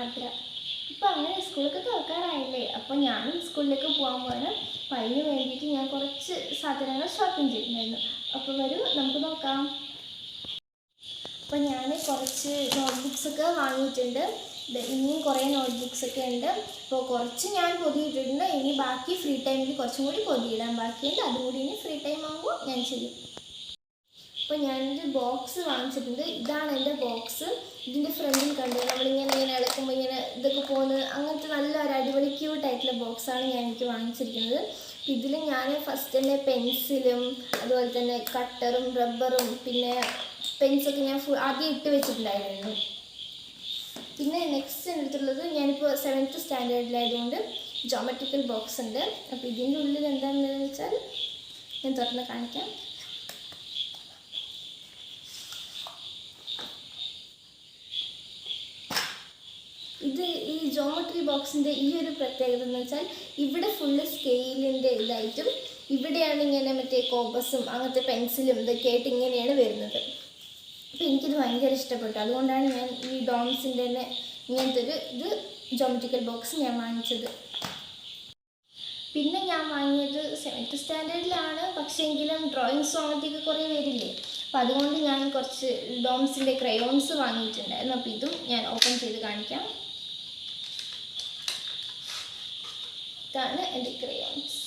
ആദ്ര ഇപ്പം അങ്ങനെ സ്കൂളൊക്കെ തുറക്കാറായില്ലേ? അപ്പോൾ ഞാനും സ്കൂളിലേക്ക് പോകാൻ പോകണം അപ്പം അതിന് വേണ്ടിയിട്ട് ഞാൻ കുറച്ച് സാധനങ്ങൾ ഷോപ്പിംഗ് ചെയ്തിട്ടുണ്ടായിരുന്നു. അപ്പോൾ വരൂ നമുക്ക് നോക്കാം. അപ്പോൾ ഞാൻ കുറച്ച് നോട്ട് ബുക്സൊക്കെ വാങ്ങിയിട്ടുണ്ട്. ഇനിയും കുറേ നോട്ട് ബുക്സൊക്കെ ഉണ്ട്. അപ്പോൾ കുറച്ച് ഞാൻ പൊതിയിട്ടിട്ടുണ്ട്. ഇനി ബാക്കി ഫ്രീ ടൈമിൽ കുറച്ചും കൂടി പൊതിയിടാൻ ബാക്കിയുണ്ട് അതുകൂടി ഇനി ഫ്രീ ടൈം ആകുമ്പോൾ ഞാൻ ചെയ്യും. അപ്പോൾ ഞാനൊരു ബോക്സ് വാങ്ങിച്ചിട്ടുണ്ട്. ഇതാണ് എന്റെ ബോക്സ് ഇതിന്റെ ഫ്രണ്ടിൽ കണ്ടു? നമ്മളിങ്ങനെ ഇങ്ങനെ ഇളക്കുമ്പോൾ ഇങ്ങനെ ഇതൊക്കെ പോകുന്നത് അങ്ങനത്തെ നല്ല ഒരു അടിപൊളി ക്യൂട്ടായിട്ടുള്ള ബോക്സാണ് ഞാൻ എനിക്ക് വാങ്ങിച്ചിരിക്കുന്നത്. ഇതിൽ ഞാൻ ഫസ്റ്റ് തന്നെ പെൻസിലും അതുപോലെ തന്നെ കട്ടറും റബ്ബറും പിന്നെ പെൻസൊക്കെ ഞാൻ ഫുൾ ആദ്യം ഇട്ട് വെച്ചിട്ടുണ്ടായിരുന്നു. പിന്നെ നെക്സ്റ്റ് എടുത്തുള്ളത് ഞാനിപ്പോൾ സെവൻത്ത് സ്റ്റാൻഡേർഡിലായതുകൊണ്ട് ജോമെട്രിക്കൽ ബോക്സ് ഉണ്ട്. അപ്പോൾ ഇതിന്റെ ഉള്ളിൽ എന്താണെന്ന് വെച്ചാൽ ഞാൻ തുറന്ന് കാണിക്കാം. ഇത് ഈ ജോമെട്രി ബോക്സിന്റെ ഈ ഒരു പ്രത്യേകത എന്ന് വെച്ചാൽ ഇവിടെ ഫുള്ള് സ്കെയിലിന്റെ ഇതായിട്ടും ഇവിടെയാണ് ഇങ്ങനെ മറ്റേ കോമ്പസും അങ്ങനത്തെ പെൻസിലും ഇതൊക്കെ ആയിട്ട് ഇങ്ങനെയാണ് വരുന്നത്. അപ്പോൾ എനിക്കിത് ഭയങ്കര ഇഷ്ടപ്പെട്ടു. അതുകൊണ്ടാണ് ഞാൻ ഈ ഡോംസിന്റെ തന്നെ ഇങ്ങനത്തെ ഒരു ഇത് ജോമെട്രിക്കൽ ബോക്സ് ഞാൻ വാങ്ങിച്ചത്. പിന്നെ ഞാൻ വാങ്ങിയത് സെവൻത്ത് സ്റ്റാൻഡേർഡിലാണ് പക്ഷേ എങ്കിലും ഡ്രോയിങ് അങ്ങനത്തെയൊക്കെ കുറേ വരില്ലേ അപ്പം അതുകൊണ്ട് ഞാൻ കുറച്ച് ഡോംസിന്റെ ക്രയോൺസ് വാങ്ങിയിട്ടുണ്ടായിരുന്നു. അപ്പോൾ ഇതും ഞാൻ ഓപ്പൺ ചെയ്ത് കാണിക്കാം. ഇതാണ് എന്റെ ക്രയോൺസ്.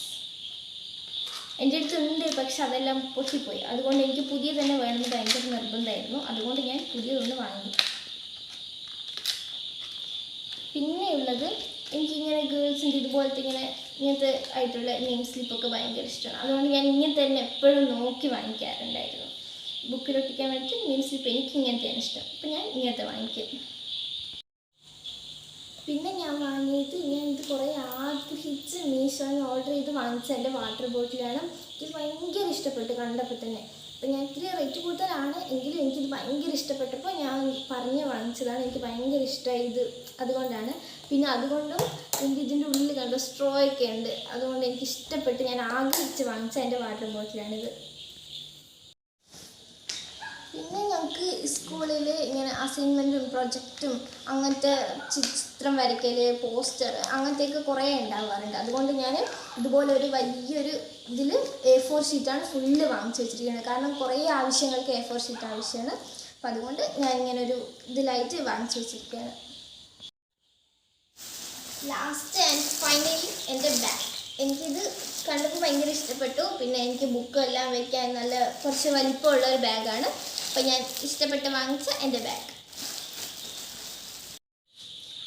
എന്റെ അടുത്ത് ഉണ്ട് പക്ഷെ അതെല്ലാം പൊട്ടിപ്പോയി. അതുകൊണ്ട് എനിക്ക് പുതിയ തന്നെ വേണമെന്ന് ഭയങ്കര നിർബന്ധമായിരുന്നു. അതുകൊണ്ട് ഞാൻ പുതിയതൊന്ന് വാങ്ങി. പിന്നെയുള്ളത് എനിക്കിങ്ങനെ ഗേൾസിന്റെ ഇതുപോലത്തെ ഇങ്ങനെ ഇങ്ങനത്തെ ആയിട്ടുള്ള നെയിം സ്ലിപ്പൊക്കെ ഭയങ്കര ഇഷ്ടമാണ്. അതുകൊണ്ട് ഞാൻ ഇങ്ങനത്തെ തന്നെ എപ്പോഴും നോക്കി വാങ്ങിക്കാറുണ്ടായിരുന്നു. ബുക്കിലൊട്ടിക്കാൻ വേണ്ടിയിട്ട് നെയിം സ്ലിപ്പ് എനിക്ക് ഇങ്ങനത്തെയാണ് ഇഷ്ടം. അപ്പം ഞാൻ ഇങ്ങനത്തെ വാങ്ങിക്കും. പിന്നെ ഞാൻ വാങ്ങിയത് മീഷോയിൽ ഓർഡർ ചെയ്ത് വാങ്ങിച്ച എന്റെ വാട്ടർ ബോട്ടിലാണ് ഇത് ഭയങ്കര ഇഷ്ടപ്പെട്ടു കണ്ടപ്പോൾ തന്നെ. അപ്പം ഞാൻ ഇത്തിരി റേറ്റ് കൂടുതലാണ് എങ്കിലും എനിക്കിത് ഭയങ്കര ഇഷ്ടപ്പെട്ടപ്പോൾ ഞാൻ പറഞ്ഞ് വാങ്ങിച്ചതാണ്. എനിക്ക് ഭയങ്കര ഇഷ്ടമായി ഇത്. അതുകൊണ്ടാണ്. പിന്നെ അതുകൊണ്ടും എനിക്ക് ഇതിന്റെ ഉള്ളിൽ കണ്ട സ്ട്രോ ഒക്കെ ഉണ്ട്. അതുകൊണ്ട് എനിക്ക് ഇഷ്ടപ്പെട്ട് ഞാൻ ആഗ്രഹിച്ച് വാങ്ങിച്ച എന്റെ വാട്ടർ ബോട്ടിലാണിത് പിന്നെ ഞങ്ങൾക്ക് സ്കൂളിൽ ഇങ്ങനെ അസൈൻമെന്റും പ്രൊജക്റ്റും അങ്ങനത്തെ ചിത്രം വരയ്ക്കൽ പോസ്റ്റർ അങ്ങനത്തെയൊക്കെ കുറേ ഉണ്ടാവാറുണ്ട്. അതുകൊണ്ട് ഞാൻ ഇതുപോലെ ഒരു വലിയൊരു ഇതിൽ എ ഫോർ ഷീറ്റാണ് ഫുള്ള് വാങ്ങിച്ചു വെച്ചിരിക്കുന്നത്. കാരണം കുറേ ആവശ്യങ്ങൾക്ക് എ ഫോർ ഷീറ്റ് ആവശ്യമാണ് അപ്പം അതുകൊണ്ട് ഞാൻ ഇങ്ങനെ ഒരു ഇതിലായിട്ട് വാങ്ങിച്ചു വെച്ചിരിക്കുകയാണ്. ലാസ്റ്റ് ആൻഡ് ഫൈനലി എന്റെ ബാഗ് എനിക്കിത് കണ്ടപ്പോൾ ഭയങ്കര ഇഷ്ടപ്പെട്ടു. പിന്നെ എനിക്ക് ബുക്കെല്ലാം വെക്കാൻ നല്ല കുറച്ച് വലിപ്പമുള്ള ഒരു ബാഗാണ് അപ്പോൾ ഞാൻ ഇഷ്ടപ്പെട്ട് വാങ്ങിച്ച എന്റെ ബാഗ്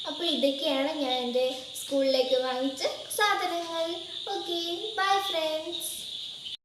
അപ്പോൾ ഇതൊക്കെയാണ് ഞാൻ എന്റെ സ്കൂളിലേക്ക് വാങ്ങിച്ച സാധനങ്ങൾ. Okay bye friends